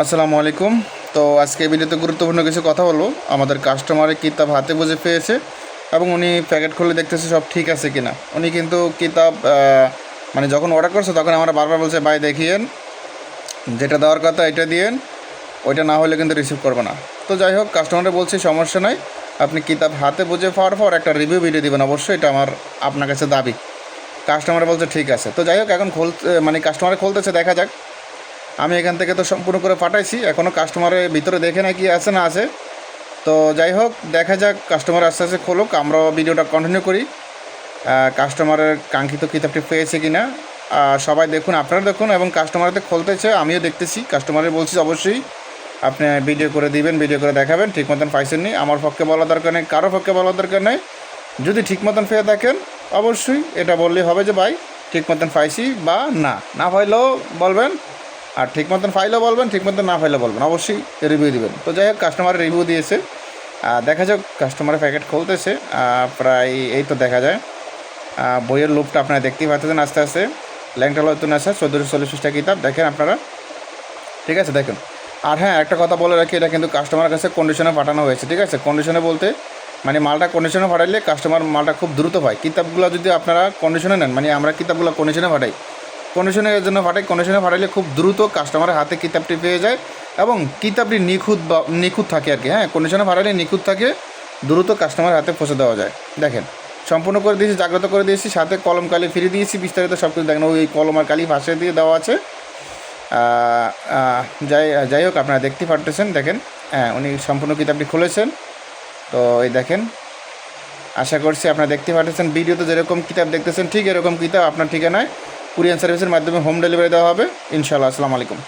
আসসালামু আলাইকুম। তো আজকে ভিডিওতে গুরুত্বপূর্ণ কিছু কথা বলব। আমাদের কাস্টমারের কিতাব হাতে বুঝে পেয়েছে এবং উনি প্যাকেট খুলে দেখতেছে সব ঠিক আছে কিনা। উনি কিন্তু কিতাব মানে যখন অর্ডার করছে তখন আমরা বারবার বলছে, ভাই, দেখিয়েন, যেটা দেওয়ার কথা এটা দিয়েন, ওইটা না হলে কিন্তু রিসিভ করবে না। তো যাই হোক কাস্টমারে বলছি, সমস্যা নাই। আপনি কিতাব হাতে বুঝে পাওয়ার পর একটা রিভিউ ভিডিও দেবেন। অবশ্যই এটা আমার, আপনার কাছে দাবি। কাস্টমার বলছে, ঠিক আছে। তো যাই হোক, এখন খুলতে মানে কাস্টমারে খুলতেছে, দেখা যাক। আমি এখান থেকে তো সম্পূর্ণ করে পাঠাইছি এখনও কাস্টমারের ভিতরে দেখে না কি আছে না আছে। তো যাই হোক, দেখা যাক কাস্টমার আস্তে আস্তে খোলুক, আমরাও ভিডিওটা কন্টিনিউ করি। কাস্টমারের কাঙ্ক্ষিত কিতাবটি পেয়েছে কি না সবাই দেখুন, আপনারা দেখুন, এবং কাস্টমারতে খুলতেছে আমিও দেখতেছি। কাস্টমারে বলছি অবশ্যই, আপনি ভিডিও করে দিবেন ভিডিও করে দেখাবেন, ঠিক মতন পাইছেন নি। আমার পক্ষে বলা দরকার নেই, কারও পক্ষে বলা দরকার নেই। যদি ঠিক মতন পেয়ে থাকেন, অবশ্যই এটা বললেই হবে যে, ভাই, ঠিক মতন পাইছি বা না। না পাইলেও বলবেন আর ঠিক মতন ফাইলও বলবেন ঠিক মতন না ফাইলেও বলবেন, অবশ্যই রিভিউ দেবেন। তো যাই হোক কাস্টমারের রিভিউ দিয়েছে। দেখা যাক কাস্টমারের প্যাকেট খুলতেছে। প্রায় এই তো দেখা যায়। বইয়ের লুপটা আপনারা দেখতেই পাচ্ছেন আস্তে আস্তে। ল্যাংটা লতুন আছে চোদ্দোশো চল্লিশ পৃষ্ঠা কিতাব। দেখেন আপনারা। ঠিক আছে, দেখুন। আর হ্যাঁ একটা কথা বলে রাখি, এটা কিন্তু কাস্টমারের কাছে কন্ডিশনে পাঠানো হয়েছে, ঠিক আছে? কন্ডিশনে বলতে মানে মালটা কন্ডিশনে পাঠাইলে কাস্টমার মালটা খুব দ্রুত পায়। কিতাবগুলো যদি আপনারা কন্ডিশনে নেন মানে আমরা কিতাবগুলো কন্ডিশনে পাঠাই কন্ডিশনের জন্য পাঠাই কন্ডিশনে পাঠাইলে খুব দ্রুত কাস্টমারের হাতে কিতাবটি পেয়ে যায় এবং কিতাবটি নিখুঁত বা নিখুঁত থাকে আর কি হ্যাঁ? কন্ডিশনে পাঠাইলে নিখুঁত থাকে, দ্রুত কাস্টমারের হাতে পৌঁছে দেওয়া যায়। দেখেন, সম্পূর্ণ করে দিয়েছি, জাগ্রত করে দিয়েছি, সাথে কলম কালি ফিরিয়ে দিয়েছি, বিস্তারিত সব কিছু দেখেন, ওই কলম আর কালি ভাসে দিয়ে দেওয়া আছে। যাই যাই হোক, আপনারা দেখতে পারতেছেন, দেখেন হ্যাঁ উনি সম্পূর্ণ কিতাবটি খুলেছেন। তো এই দেখেন, আশা করছি আপনারা দেখতে পাচ্ছেন ভিডিওতে যেরকম কিতাব দেখতেছেন, ঠিক এরকম কিতাব আপনার ঠিকানায়। কুরিয়ান সার্ভিসের মাধ্যমে হোম ডেলিভারি দেওয়া হবে। ইনশাআল্লাহ আসসালামু আলাইকুম।